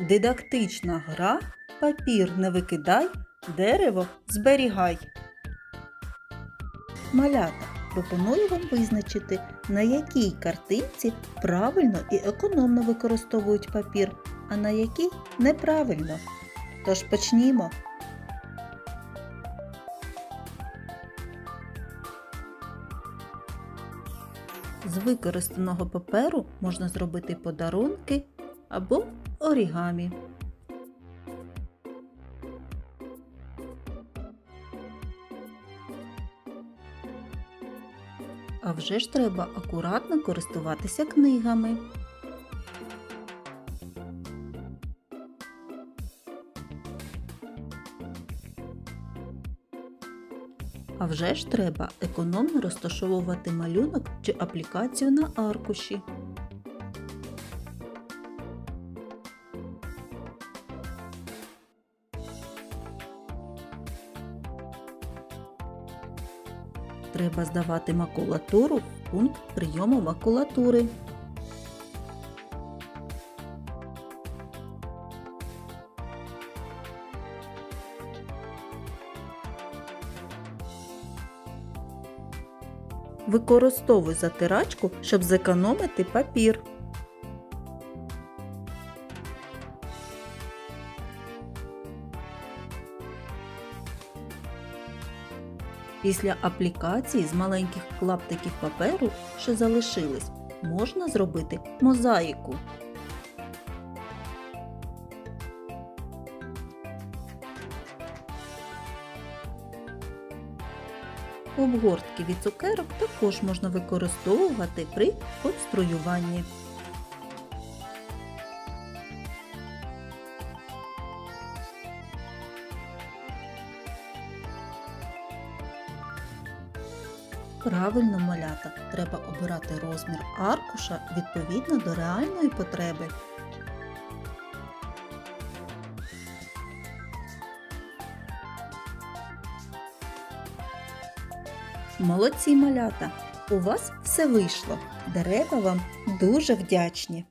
Дидактична гра папір не викидай, дерево зберігай. Малята, пропоную вам визначити, на якій картинці правильно і економно використовують папір, а на якій неправильно. Тож почнімо. З використаного паперу можна зробити подарунки або орігамі. А вже ж треба акуратно користуватися книгами. А вже ж треба економно розташовувати малюнок чи аплікацію на аркуші. Треба здавати макулатуру в пункт прийому макулатури. Використовуй затирачку, щоб зекономити папір. Після аплікації з маленьких клаптиків паперу, що залишились, можна зробити мозаїку. Обгортки від цукерок також можна використовувати при конструюванні. Правильно малята треба обирати розмір аркуша відповідно до реальної потреби. Молодці малята! У вас все вийшло. Дерева вам дуже вдячні.